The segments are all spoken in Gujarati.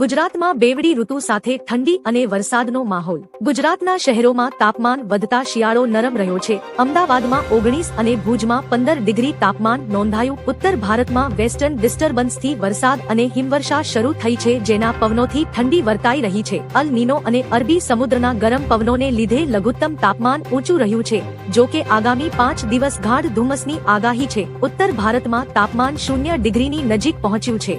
ગુજરાતમાં બેવડી ઋતુ સાથે ઠંડી અને વરસાદનો માહોલ. ગુજરાતના શહેરોમાં તાપમાન વધતા શિયાળો નરમ રહ્યો છે. અમદાવાદમાં ઓગણીસ અને ભુજમાં પંદર ડિગ્રી તાપમાન નોંધાયું. ઉત્તર ભારતમાં વેસ્ટર્ન ડિસ્ટર્બન્સથી વરસાદ અને હિમવર્ષા શરૂ થઈ છે જેના પવનોથી ઠંડી વર્તાઈ રહી છે. અલ નીનો અને અરબી સમુદ્રના ગરમ પવનોને લીધે લઘુત્તમ તાપમાન ઊંચું રહ્યું છે. જો કે આગામી પાંચ દિવસ ગાઢ ધુમ્મસની આગાહી છે. ઉત્તર ભારતમાં તાપમાન શૂન્ય ડિગ્રીની નજીક પહોંચ્યું છે.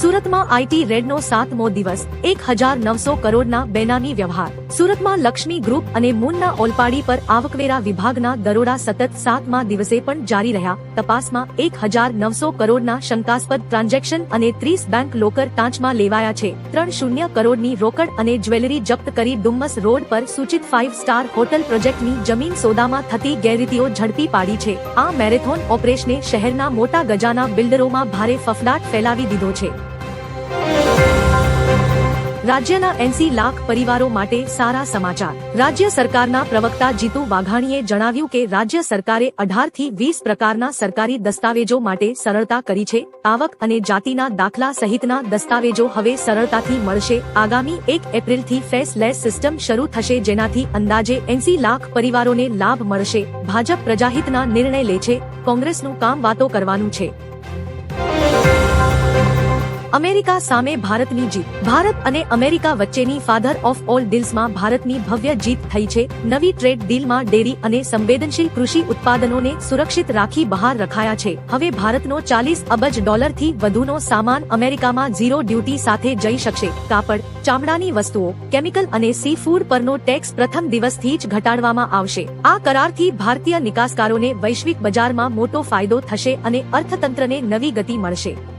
સુરતમાં આઈટી રેડનો સાતમો દિવસ, એક હજાર નવસો કરોડના બેનામી વ્યવહાર. સુરતમાં લક્ષ્મી ગ્રુપ અને મૂનના ઓલપાડી પર આવકવેરા વિભાગના દરોડા સતત સાતમા દિવસે પણ જારી રહ્યા. તપાસમાં એક હજાર નવસો કરોડના શંકાસ્પદ ટ્રાન્ઝેક્શન અને ત્રીસ બેંક લોકર ટાંચમાં લેવાયા છે. ત્રણ શૂન્ય કરોડની રોકડ અને જ્વેલરી જપ્ત કરી ડુમ્મસ રોડ પર સૂચિત ફાઇવ સ્ટાર હોટલ પ્રોજેક્ટની જમીન સોદામાં થતી ગેરરીતિઓ ઝડપી પાડી છે. આ મેરેથોન ઓપરેશને શહેરના મોટા ગજાના બિલ્ડરોમાં ભારે ફફડાટ ફેલાવી દીધો છે. રાજ્યના એસી લાખ પરિવારો માટે સારા સમાચાર. રાજ્ય સરકારના પ્રવક્તા જીતુ વાઘાણીએ જણાવ્યું કે રાજ્ય સરકારે અઢારથી વીસ પ્રકારના સરકારી દસ્તાવેજો માટે સરળતા કરી છે. આવક અને જાતિના દાખલા સહિતના દસ્તાવેજો હવે સરળતાથી મળશે. આગામી એક એપ્રિલથી ફેસલેસ સિસ્ટમ શરૂ થશે જેનાથી અંદાજે એસી લાખ પરિવારોને લાભ મળશે. ભાજપ પ્રજાહિતના નિર્ણય લે છે. કોંગ્રેસનું કામ વાતો કરવાનું છે. અમેરિકા સામે ભારતની જીત. ભારત અને અમેરિકા વચ્ચેની ફાધર ઓફ ઓલ ડીલ્સમાં ભારતની ભવ્ય જીત થઈ છે. નવી ટ્રેડ ડીલમાં ડેરી અને સંવેદનશીલ કૃષિ ઉત્પાદનોને સુરક્ષિત રાખી બહાર રખાયા છે. હવે ભારતનો ચાલીસ અબજ ડોલરથી વધુનો સામાન અમેરિકામાં ઝીરો ડ્યુટી સાથે જઈ શકશે. કાપડ, ચામડાની વસ્તુઓ કેમિકલ અને સી ફૂડ પરનો ટેક્સ પ્રથમ દિવસથી જ ઘટાડવામાં આવશે. આ કરારથી ભારતીય નિકાસકારોને વૈશ્વિક બજારમાં મોટો ફાયદો થશે અને અર્થતંત્રને નવી ગતિ મળશે.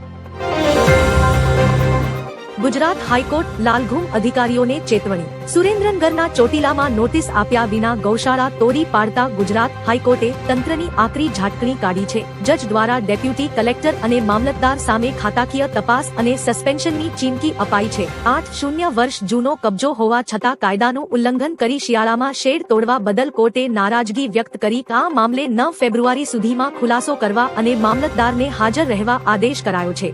ગુજરાત હાઈકોર્ટ લાલઘુમ અધિકારીઓને ચેતવણી. સુરેન્દ્રનગરના ચોટીલામાં નોટિસ આપ્યા વિના ગૌશાળા તોડી પાડતા ગુજરાત હાઈકોર્ટે તંત્રની આકરી ઝાટકણી કાઢી છે. જજ દ્વારા ડેપ્યુટી કલેક્ટર અને મામલતદાર સામે ખાતાકીય તપાસ અને સસ્પેન્શનની ચીમકી અપાઈ છે. આઠ શૂન્ય વર્ષ જૂનો કબજો હોવા છતાં કાયદાનું ઉલ્લંઘન કરી શિયાળામાં શેડ તોડવા બદલ કોર્ટે નારાજગી વ્યક્ત કરી. આ મામલે નવ ફેબ્રુઆરી સુધીમાં ખુલાસો કરવા અને મામલતદારને હાજર રહેવા આદેશ કરાયો છે.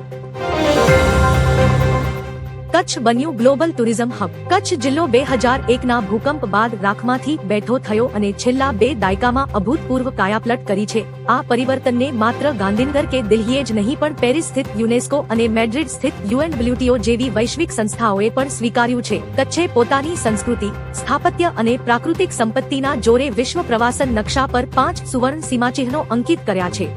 કચ્છ બન્યું ગ્લોબલ ટુરિઝમ હબ. કચ્છ જિલ્લો બે હજાર એકના ભૂકંપ બાદ રાખમાંથી બેઠો થયો અને છેલ્લા બે દાયકામાં અભૂતપૂર્વ કાયાપલટ કરી છે. આ પરિવર્તનને માત્ર ગાંધીનગર કે દિલ્હીએ જ નહીં, પણ પેરિસ સ્થિત યુનેસ્કો અને મેડ્રિડ સ્થિત યુએનડબ્લ્યુટીઓ જેવી વૈશ્વિક સંસ્થાઓએ પણ સ્વીકાર્યું છે. કચ્છે પોતાની સંસ્કૃતિ, સ્થાપત્ય અને પ્રાકૃતિક સંપત્તિના જોરે વિશ્વ પ્રવાસન નકશા પર પાંચ સુવર્ણ સીમાચિહ્નો અંકિત કર્યા છે.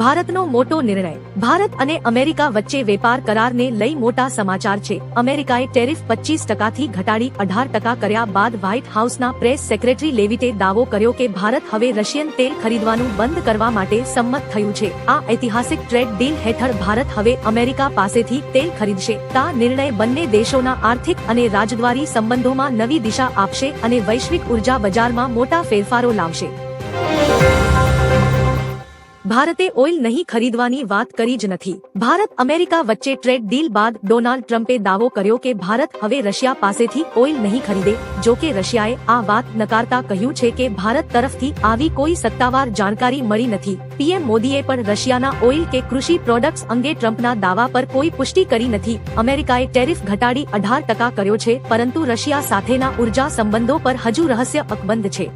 ભારતનો મોટો નિર્ણય. ભારત અને અમેરિકા વચ્ચે વેપાર કરારને લઈ મોટા સમાચાર છે. અમેરિકાએ ટેરિફ પચીસ ટકાથી ઘટાડી અઢાર ટકા કર્યા બાદ વ્હાઇટ હાઉસના પ્રેસ સેક્રેટરી લેવિટે દાવો કર્યો કે ભારત હવે રશિયન તેલ ખરીદવાનું બંધ કરવા માટે સંમત થયું છે. આ ઐતિહાસિક ટ્રેડ ડીલ હેઠળ ભારત હવે અમેરિકા પાસેથી તેલ ખરીદશે. તા નિર્ણય બંને દેશોના આર્થિક અને રાજદ્વારી સંબંધોમાં નવી દિશા આપશે અને વૈશ્વિક ઊર્જા બજારમાં મોટા ફેરફારો લાવશે. ભારતે ઓઇલ નહીં ખરીદવાની વાત કરી જ નથી. ભારત અમેરિકા વચ્ચે ટ્રેડ ડીલ બાદ ડોનાલ્ડ ટ્રમ્પે દાવો કર્યો કે ભારત હવે રશિયા પાસેથી ઓઇલ નહીં ખરીદે, જો કે રશિયાએ આ વાત નકારતા કહ્યું છે કે ભારત તરફથી આવી કોઈ સત્તાવાર જાણકારી મળી નથી. પીએમ મોદીએ પણ રશિયાના ઓઇલ કે કૃષિ પ્રોડક્ટ્સ અંગે ટ્રમ્પના દાવા પર કોઈ પુષ્ટિ કરી નથી. અમેરિકાએ ટેરિફ ઘટાડી અઢાર ટકા કર્યો છે, પરંતુ રશિયા સાથેના ઊર્જા સંબંધો પર હજુ રહસ્ય અકબંધ છે.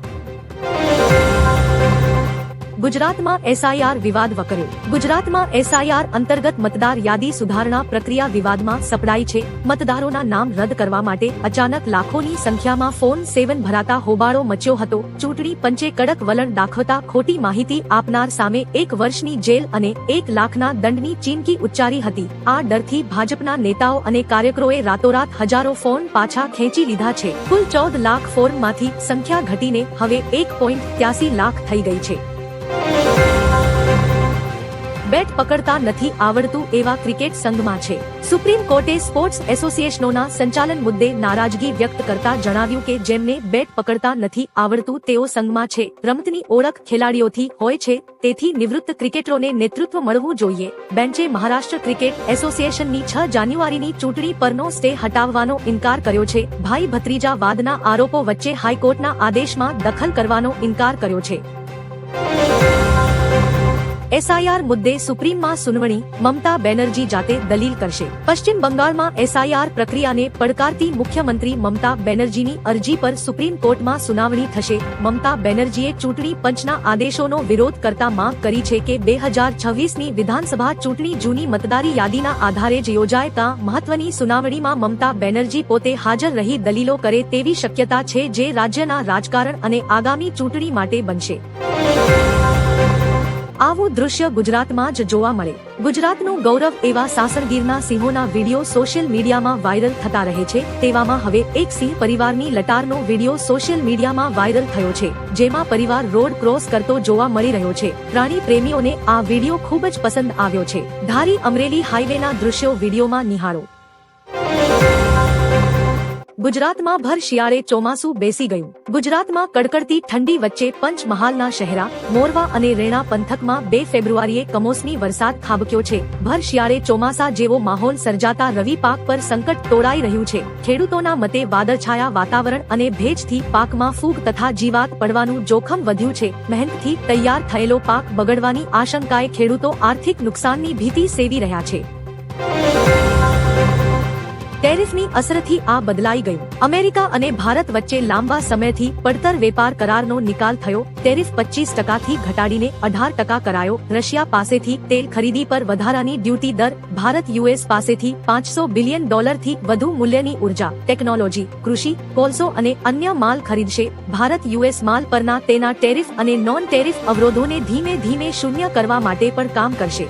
ગુજરાતમાં એસઆઈઆર વિવાદ વકર્યો ગુજરાતમાં એસઆઈઆર અંતર્ગત મતદાર યાદી સુધારણા પ્રક્રિયા વિવાદમાં સપડાઈ છે. મતદારોના નામ રદ કરવા માટે અચાનક લાખોની સંખ્યામાં ફોન સેવન ભરાતા હોબાળો મચ્યો હતો. ચૂંટણી પંચે કડક વલણ દાખવતા ખોટી માહિતી આપનાર સામે એક વર્ષની જેલ અને એક લાખના દંડની ચીમકી ઉચ્ચારી હતી. આ ડરથી ભાજપના નેતાઓ અને કાર્યકરોએ રાતોરાત હજારો ફોન પાછા ખેંચી લીધા છે. કુલ ચૌદ લાખ ફોર્મમાંથી સંખ્યા ઘટીને હવે એક પોઈન્ટ ત્યાસી લાખ થઈ ગઈ છે. બેટ પકડતા નથી આવડતું એવા ક્રિકેટ સંઘમાં છે. સુપ્રીમ કોર્ટે સ્પોર્ટ્સ એસોસિએશનોના સંચાલન મુદ્દે નારાજગી વ્યક્ત કરતા જણાવ્યું કે જેમને બેટ પકડતા નથી આવડતું તેઓ સંઘમાં છે. રમતની ઓળખ ખેલાડીઓથી હોય છે, તેથી નિવૃત્ત ક્રિકેટરોને નેતૃત્વ મળવું જોઈએ. બેન્ચે મહારાષ્ટ્ર ક્રિકેટ એસોસિએશનની છ જાન્યુઆરીની ચૂંટણી પરનો સ્ટે હટાવવાનો ઇનકાર કર્યો છે. ભાઈ ભત્રીજા વાદના આરોપો વચ્ચે હાઈકોર્ટના આદેશમાં દખલ કરવાનો ઇનકાર કર્યો છે. એસઆઈઆર મુદ્દે સુપ્રીમમાં સુનવણી, મમતા બેનર્જી જાતે દલીલ કરશે. પશ્ચિમ બંગાળમાં એસઆઈઆર પ્રક્રિયાને પડકારતી મુખ્યમંત્રી મમતા બેનર્જીની અરજી પર સુપ્રીમ કોર્ટમાં સુનાવણી થશે. મમતા બેનર્જીએ ચૂંટણી પંચના આદેશોનો વિરોધ કરતા માંગ કરી છે કે બે હજાર છવ્વીસની વિધાનસભા ચૂંટણી જૂની મતદારી યાદીના આધારે જ યોજાય તા મહત્વની સુનાવણીમાં મમતા બેનર્જી પોતે હાજર રહી દલીલો કરે તેવી શક્યતા છે જે રાજ્યના રાજકારણ અને આગામી ચૂંટણી માટે બનશે. આવું દૃશ્ય ગુજરાતમાં જ જોવા મળે. ગુજરાતનું ગૌરવ એવા સાસણગીરના સિંહોના વીડિયો સોશિયલ મીડિયામાં વાયરલ થતા રહે છે. તેવામાં હવે એક સિંહ પરિવારની લટારનો વીડિયો સોશિયલ મીડિયામાં વાયરલ થયો છે, જેમાં પરિવાર રોડ ક્રોસ કરતો જોવા મળી રહ્યો છે. પ્રાણી પ્રેમીઓને આ વીડિયો ખૂબ જ પસંદ આવ્યો છે. ધારી અમરેલી હાઈવેના દૃશ્યો વિડીયોમાં નિહાળો. ગુજરાતમાં ભર શિયાળે ચોમાસું બેસી ગયું. ગુજરાતમાં કડકડતી ઠંડી વચ્ચે પંચમહાલના શહેરા, મોરવા અને રેણા પંથકમાં બે ફેબ્રુઆરીએ કમોસમી વરસાદ ખાબક્યો છે. ભર શિયાળે ચોમાસા જેવો માહોલ સર્જાતા રવિ પાક પર સંકટ તોડાઈ રહ્યું છે. ખેડૂતોના મતે વાદળછાયા વાતાવરણ અને ભેજથી પાકમાં ફૂગ તથા જીવાત પડવાનું જોખમ વધ્યું છે. મહેનતથી તૈયાર થયેલો પાક બગડવાની આશંકાએ ખેડૂતો આર્થિક નુકસાનની ભીતિ સેવી રહ્યા છે. ટેરિફની અસરથી આ બદલાઈ ગયું. અમેરિકા અને ભારત વચ્ચે લાંબા સમયથી પડતર વેપાર કરારનો નિકાલ થયો. ટેરિફ પચીસ ટકાથી ઘટાડીને અઢાર ટકા કરાયો. રશિયા પાસેથી તેલ ખરીદી પર વધારાની ડ્યુટી દર ભારત યુએસ પાસેથી પાંચસો બિલિયન ડોલરથી વધુ મૂલ્યની ઊર્જા. ટેકનોલોજી, કૃષિ, કોલસો અને અન્ય માલ ખરીદશે. ભારત યુએસ માલ પરના તેના ટેરિફ અને નોન ટેરિફ અવરોધોને ધીમે ધીમે શૂન્ય કરવા માટે પણ કામ કરશે.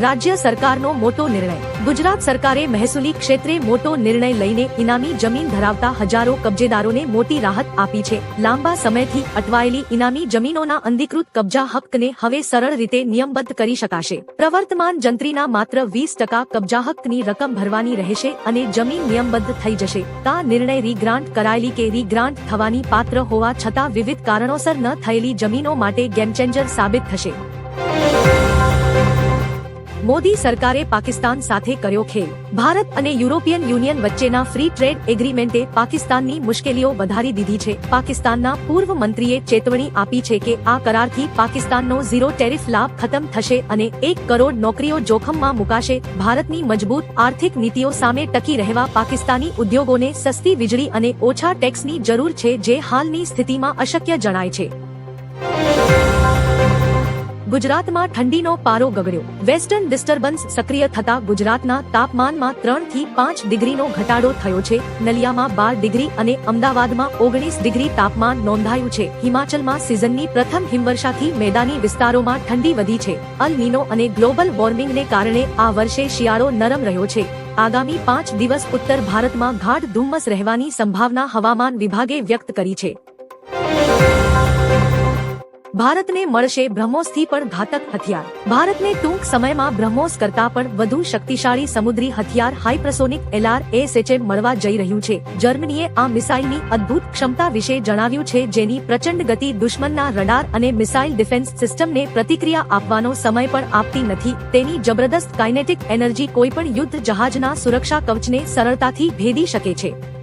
રાજ્ય સરકારનો મોટો નિર્ણય. ગુજરાત સરકારે મહેસૂલી ક્ષેત્રે મોટો નિર્ણય લઈને ઇનામી જમીન ધરાવતા હજારો કબજેદારોને મોટી રાહત આપી છે. લાંબા સમયથી અટવાયેલી ઇનામી જમીનોના અંધિકૃત કબજા હક્કને હવે સરળ રીતે નિયમબદ્ધ કરી શકાશે. પ્રવર્તમાન જંત્રીના માત્ર વીસ ટકા કબજા હક્કની રકમ ભરવાની રહેશે અને જમીન નિયમબદ્ધ થઈ જશે. તા નિર્ણય રીગ્રાન્ટ કરાયેલી કે રીગ્રાન્ટ થવાની પાત્ર હોવા છતાં વિવિધ કારણોસર ન થયેલી જમીનો માટે ગેમચેન્જર સાબિત થશે. મોદી સરકારે પાકિસ્તાન સાથે કર્યો ખેલ. ભારત અને યુરોપિયન યુનિયન વચ્ચેના ફ્રી ટ્રેડ એગ્રીમેન્ટે પાકિસ્તાનની મુશ્કેલીઓ વધારી દીધી છે. પાકિસ્તાનના પૂર્વ મંત્રીએ ચેતવણી આપી છે કે આ કરારથી પાકિસ્તાનનો ઝીરો ટેરિફ લાભ ખતમ થશે અને એક કરોડ નોકરીઓ જોખમમાં મુકાશે. ભારતની મજબૂત આર્થિક નીતિઓ સામે ટકી રહેવા પાકિસ્તાની ઉદ્યોગોને સસ્તી વીજળી અને ઓછા ટેક્સની જરૂર છે, જે હાલની સ્થિતિમાં અશક્ય જણાય છે. ગુજરાતમાં ઠંડીનો પારો ગગડ્યો. વેસ્ટર્ન ડિસ્ટર્બન્સ સક્રિય થતા ગુજરાતના તાપમાનમાં ત્રણથી પાંચ ડિગ્રીનો ઘટાડો થયો છે. નલિયામાં બાર ડિગ્રી અને અમદાવાદમાં ઓગણીસ ડિગ્રી તાપમાન નોંધાયું છે. હિમાચલમાં સિઝનની પ્રથમ હિમવર્ષાથી મેદાની વિસ્તારોમાં ઠંડી વધી છે. અલ નીનો અને ગ્લોબલ વોર્મિંગને કારણે આ વર્ષે શિયાળો નરમ રહ્યો છે. આગામી પાંચ દિવસ ઉત્તર ભારતમાં ગાઢ ધુમ્મસ રહેવાની સંભાવના હવામાન વિભાગે વ્યક્ત કરી છે. ભારતને મળશે બ્રહ્મોસથી પણ ઘાતક હથિયાર. ભારતને ટૂંક સમયમાં બ્રહ્મોસ કરતા પણ વધુ શક્તિશાળી સમુદ્રી હથિયાર હાઇપ્રસોનિક એલઆર એસએચએમ મળવા જઈ રહ્યું છે. જર્મનીએ આ મિસાઇલની અદ્ભુત ક્ષમતા વિશે જણાવ્યું છે જેની પ્રચંડ ગતિ દુશ્મનના રડાર અને મિસાઇલ ડિફેન્સ સિસ્ટમને પ્રતિક્રિયા આપવાનો સમય પણ આપતી નથી. તેની જબરદસ્ત કાઇનેટિક એનર્જી કોઈપણ યુદ્ધ જહાજના સુરક્ષા કવચને સરળતાથી ભેદી શકે છે.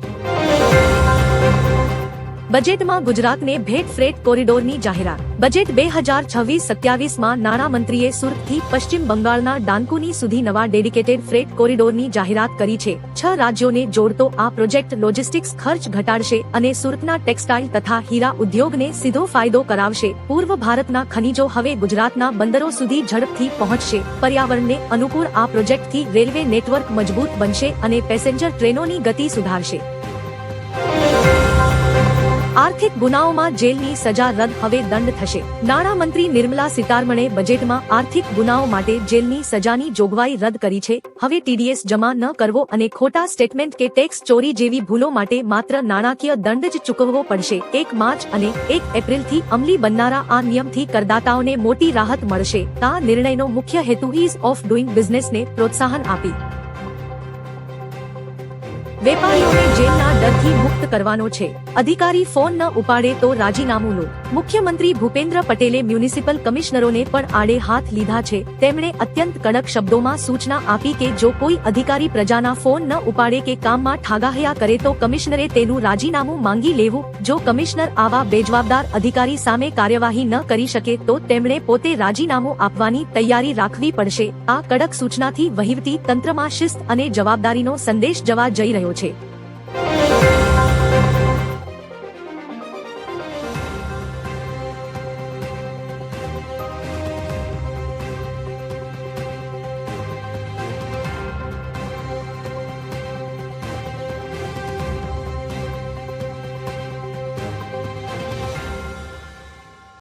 બજેટમાં ગુજરાતને ભેટ ફ્રેટ કોરિડોરની જાહેરાત. બજેટ બે હજાર છવ્વીસ સત્યાવીસમાં નાણામંત્રીએ સુરતથી પશ્ચિમ બંગાળના ડાનકુની સુધી નવા ડેડિકેટેડ ફ્રેટ કોરિડોરની જાહેરાત કરી છે. છ રાજ્યોને જોડતો આ પ્રોજેક્ટ લોજિસ્ટિક્સ ખર્ચ ઘટાડશે અને સુરતના ટેક્સટાઇલ તથા હીરા ઉદ્યોગને સીધો ફાયદો કરાવશે. પૂર્વ ભારતના ખનીજો હવે ગુજરાતના બંદરો સુધી ઝડપથી પહોંચશે. પર્યાવરણને અનુકૂળ આ પ્રોજેક્ટથી રેલવે નેટવર્ક મજબૂત બનશે અને પેસેન્જર ટ્રેનોની ગતિ સુધારશે. આર્થિક ગુનાઓમાં જેલની સજા રદ હવે દંડ થશે. નાણામંત્રી નિર્મલા સીતારમણે બજેટમાં આર્થિક ગુનાઓ માટે જેલની સજાની જોગવાઈ રદ કરી છે. હવે ટીડીએસ જમા ન કરવો અને ખોટા સ્ટેટમેન્ટ કે ટેક્સ ચોરી જેવી ભૂલો માટે માત્ર નાણાકીય દંડ જ ચૂકવવો પડશે. એક માર્ચ અને એક એપ્રિલથી અમલી બનનારા આ નિયમથી કરદાતાઓને મોટી રાહત મળશે. આ નિર્ણયનો મુખ્ય હેતુ ઇઝ ઓફ ડુઇંગ બિઝનેસને પ્રોત્સાહન આપી. વેપારીઓને જેલના ડરથી મુક્ત કરવાનો છે. અધિકારી ફોન ન ઉપાડે તો રાજીનામું લો. મુખ્યમંત્રી ભૂપેન્દ્ર પટેલે મ્યુનિસિપલ કમિશનરોને પણ આડે હાથ લીધા છે. તેમણે અત્યંત કડક શબ્દોમાં સૂચના આપી કે જો કોઈ અધિકારી પ્રજાના ફોન ન ઉપાડે કે કામમાં ઠાગાહયા કરે તો કમિશનરે તેનું રાજીનામું માંગી લેવું. જો કમિશનર આવા બેજવાબદાર અધિકારી સામે કાર્યવાહી ન કરી શકે તો તેમણે પોતે રાજીનામું આપવાની તૈયારી રાખવી પડશે. આ કડક સૂચનાથી વહીવટી તંત્રમાં શિસ્ત અને જવાબદારીનો સંદેશ જવા જઈ રહ્યો છે.